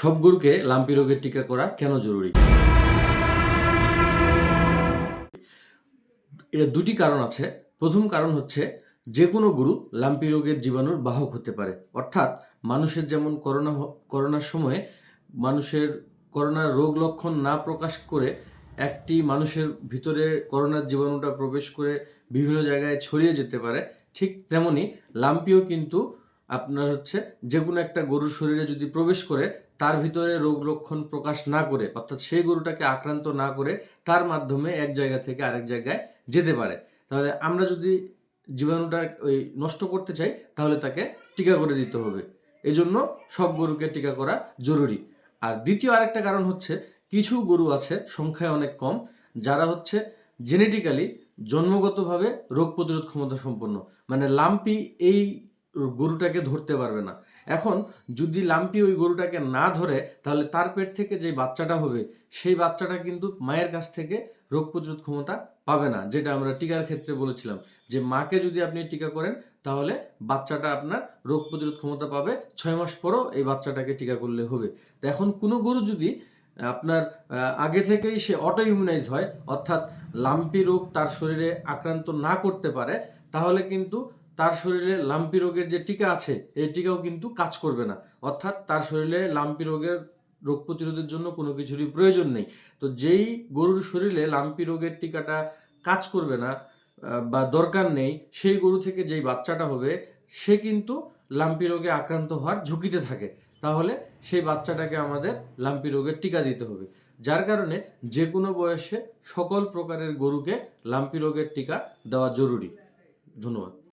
সব গরুকে লাম্পি রোগের টিকা করা কেন জরুরি? এটা দুটি কারণ আছে। প্রথম কারণ হচ্ছে যে কোনো গরু লাম্পি রোগের জীবাণুর বাহক হতে পারে। অর্থাৎ, মানুষের যেমন করোনা করোনার সময়ে মানুষের করোনার রোগ লক্ষণ না প্রকাশ করে একটি মানুষের ভিতরে করোনার জীবাণুটা প্রবেশ করে বিভিন্ন জায়গায় ছড়িয়ে যেতে পারে, ঠিক তেমনি লাম্পিও কিন্তু আপনার হচ্ছে যে কোনো একটা গরুর শরীরে যদি প্রবেশ করে, তার ভিতরে রোগ লক্ষণ প্রকাশ না করে, অর্থাৎ সেই গরুটাকে আক্রান্ত না করে, তার মাধ্যমে এক জায়গা থেকে আরেক জায়গায় যেতে পারে। তাহলে আমরা যদি জীবাণুটা ওই নষ্ট করতে চাই, তাহলে তাকে টিকা করে দিতে হবে। এজন্য সব গরুকে টিকা করা জরুরি। আর দ্বিতীয় আরেকটা কারণ হচ্ছে, কিছু গরু আছে সংখ্যায় অনেক কম, যারা হচ্ছে জেনেটিক্যালি জন্মগতভাবে রোগ প্রতিরোধ ক্ষমতা সম্পন্ন। মানে লাম্পি এই গরুটাকে ধরতে পারবে না। এখন যদি লাম্পি ওই গরুটাকে না ধরে, তাহলে তার পেট থেকে যে বাচ্চাটা হবে, সেই বাচ্চাটা কিন্তু মায়ের কাছ থেকে রোগ প্রতিরোধ ক্ষমতা পাবে না, যেটা আমরা টিকার ক্ষেত্রে বলেছিলাম। যে মাকে যদি আপনি টিকা করেন, তাহলে বাচ্চাটা আপনার রোগ প্রতিরোধ ক্ষমতা পাবে, ছয় মাস পরও এই বাচ্চাটাকে টিকা করলে হবে। তো এখন কোনো গরু যদি আপনার আগে থেকেই সে অটো ইমিউনাইজ হয়, অর্থাৎ লাম্পি রোগ তার শরীরে আক্রান্ত না করতে পারে, তাহলে কিন্তু তার শরীরে লাম্পি রোগের যে টিকা আছে, এই টিকাও কিন্তু কাজ করবে না। অর্থাৎ তার শরীরে লাম্পি রোগের রোগ প্রতিরোধের জন্য কোনো কিছুরই প্রয়োজন নেই। তো যেই গরুর শরীরে লাম্পি রোগের টিকাটা কাজ করবে না বা দরকার নেই, সেই গরু থেকে যেই বাচ্চাটা হবে, সে কিন্তু লাম্পি রোগে আক্রান্ত হওয়ার ঝুঁকিতে থাকে। তাহলে সেই বাচ্চাটাকে আমাদের লাম্পি রোগের টিকা দিতে হবে। যার কারণে যে কোনো বয়সে সকল প্রকারের গরুকে লাম্পি রোগের টিকা দেওয়া জরুরি। ধন্যবাদ।